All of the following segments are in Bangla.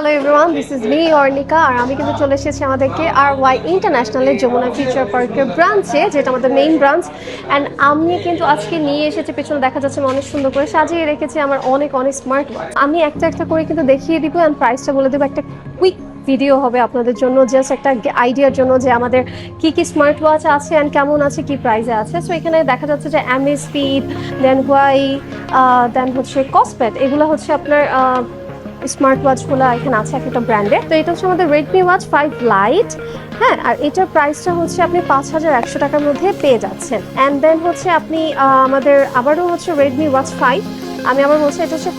Hello everyone this is me Arnika, আর আমি কিন্তু চলে এসেছি আমাদেরকে আর ওয়াই ইন্টারন্যাশনালের যমুনা ফিউচার পার্কের ব্রাঞ্চে যেটা আমাদের মেইন ব্রাঞ্চ অ্যান্ড আমি কিন্তু আজকে নিয়ে এসেছি, পেছনে দেখা যাচ্ছে আমি অনেক সুন্দর করে সাজিয়ে রেখেছি আমার অনেক অনেক স্মার্ট ওয়াচ আমি একটা একটা করে কিন্তু দেখিয়ে দিব অ্যান্ড প্রাইসটা বলে দেবো। একটা কুইক ভিডিও হবে আপনাদের জন্য জাস্ট একটা আইডিয়ার জন্য যে আমাদের কি কি স্মার্ট ওয়াচ আছে অ্যান্ড কেমন আছে, কি প্রাইসে আছে। সো এখানে দেখা যাচ্ছে যে এমএ স্পিড দেন হোয়াই দেন হচ্ছে কসপেট এগুলো হচ্ছে আপনার স্মার্ট ওয়াচগুলো এখানে আছে, এক একটা ব্র্যান্ডের তো এটা হচ্ছে আমাদের রেডমি ওয়াচ ফাইভ লাইট হ্যাঁ আর এটার প্রাইসটা হচ্ছে আপনি পাঁচ হাজার একশো টাকার মধ্যে পেয়ে যাচ্ছেন। অ্যান্ড দেন হচ্ছে আপনি আমাদের আবারও হচ্ছে রেডমি ওয়াচ ফাইভ আমি আবার বলছি এটা হচ্ছে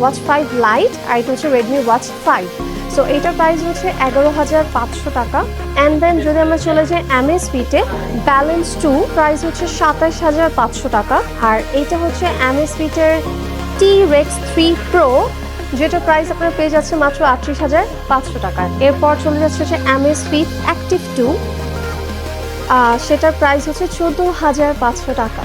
ওয়াচ ফাইভ লাইট আর এটা হচ্ছে রেডমি ওয়াচ ফাইভ সো এটার প্রাইস হচ্ছে এগারো হাজার পাঁচশো টাকা। অ্যান্ড দেন যদি আমরা চলে যাই এমএস ফিটে ব্যালেন্স টু প্রাইস হচ্ছে সাতাশ হাজার পাঁচশো টাকা। আর এটা হচ্ছে এমএস ফিটের টি রেক্স থ্রি প্রো যেটা প্রাইস আপনারা পেয়ে যাচ্ছে মাত্র আটত্রিশ হাজার পাঁচশো টাকায় এরপর চলে যাচ্ছে হচ্ছে এমএস ফিট অ্যাক্টিভ টু সেটার প্রাইস হচ্ছে চোদ্দ হাজার পাঁচশো টাকা।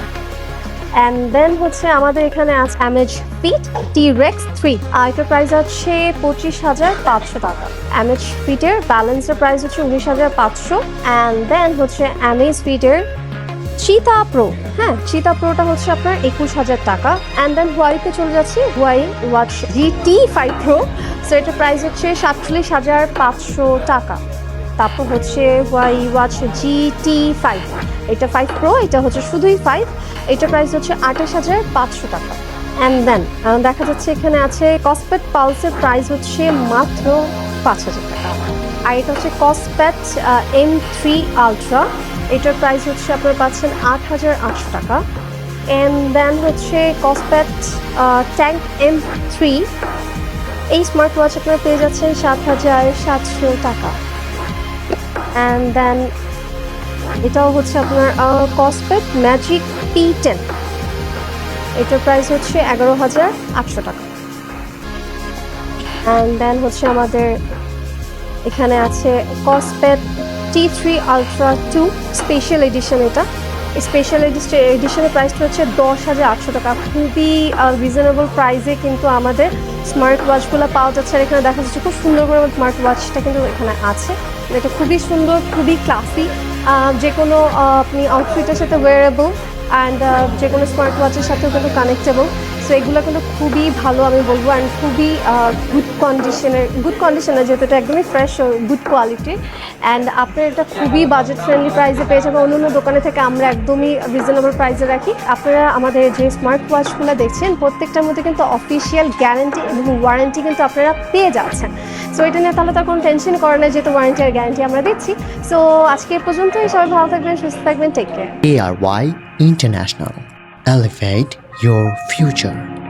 অ্যান্ড দেন হচ্ছে আমাদের এখানে আছে Amazfit T rex three আর এটার প্রাইস হচ্ছে পঁচিশ হাজার পাঁচশো টাকা। অ্যামেজ ফিটের ব্যালেন্সের প্রাইস হচ্ছে উনিশ হাজার পাঁচশো। অ্যান্ড দেন হচ্ছে অ্যামেজ ফিটের চিতা প্রো হ্যাঁ চিতা প্রোটা হচ্ছে আপনার একুশ হাজার টাকা। অ্যান্ড দেন হোয়াইতে চলে যাচ্ছি Huawei watch G T five pro so price হচ্ছে সাতচল্লিশ হাজার পাঁচশো টাকা। তারপর হচ্ছে Huawei watch G T five এটা ফাইভ প্রো এটা হচ্ছে শুধুই ফাইভ এটা প্রাইস হচ্ছে আঠাশ হাজার পাঁচশো টাকা। অ্যান্ড দেন দেখা যাচ্ছে এখানে আছে কসপেট পালসের প্রাইস হচ্ছে মাত্র পাঁচ হাজার টাকা। আর এটা হচ্ছে কসপ্যাট এম থ্রি আলট্রা এটার প্রাইস হচ্ছে আপনারা পাচ্ছেন আট হাজার আটশো টাকা। অ্যান্ড দেন হচ্ছে কসপ্যাট ট্যাঙ্ক এম থ্রি এই স্মার্ট ওয়াচ আপনারা পেয়ে যাচ্ছেন সাত হাজার সাতশো টাকা। অ্যান্ড দেন এটাও হচ্ছে আপনার কসপেট ম্যাজিক পি টেন এটার প্রাইস হচ্ছে এগারো হাজার আটশো টাকা। অ্যান্ড দেন হচ্ছে আমাদের এখানে আছে Kospet T three ultra two special edition এটা। স্পেশাল এডিশনের প্রাইসটা হচ্ছে দশ হাজার আটশো টাকা। খুবই রিজনেবল প্রাইসে কিন্তু আমাদের স্মার্ট ওয়াচগুলো পাওয়া যাচ্ছে। আর এখানে দেখা যাচ্ছে খুব সুন্দর করে স্মার্ট ওয়াচটা কিন্তু এখানে আছে। এটা খুবই সুন্দর, খুবই ক্লাসি যে কোনো আপনি আউটফিটের সাথে ওয়ারেবল অ্যান্ড যে কোনো স্মার্ট ওয়াচের সাথেও কিন্তু কানেক্টেবল সো এগুলো কিন্তু খুবই ভালো আমি বলব অ্যান্ড খুবই গুড কন্ডিশনের গুড কন্ডিশনের যেহেতু এটা একদমই ফ্রেশ গুড কোয়ালিটি অ্যান্ড আপনার এটা খুবই বাজেট ফ্রেন্ডলি প্রাইসে পেয়ে যাবেন। অন্য অন্য দোকানে থেকে আমরা একদমই রিজনেবল প্রাইসে রাখি। আপনারা আমাদের যে স্মার্ট ওয়াচগুলো দেখছেন, প্রত্যেকটার মধ্যে কিন্তু অফিসিয়াল গ্যারান্টি এবং ওয়ারেন্টি কিন্তু আপনারা পেয়ে যাচ্ছেন। সো এটা নিয়ে তাহলে তার কোনো টেনশন করে না যেহেতু ওয়ারেন্টি আর গ্যারান্টি আমরা দিচ্ছি। সো আজকে পর্যন্তই। সবাই ভালো থাকবেন, সুস্থ থাকবেন। Take care A R Y international Elevate your future.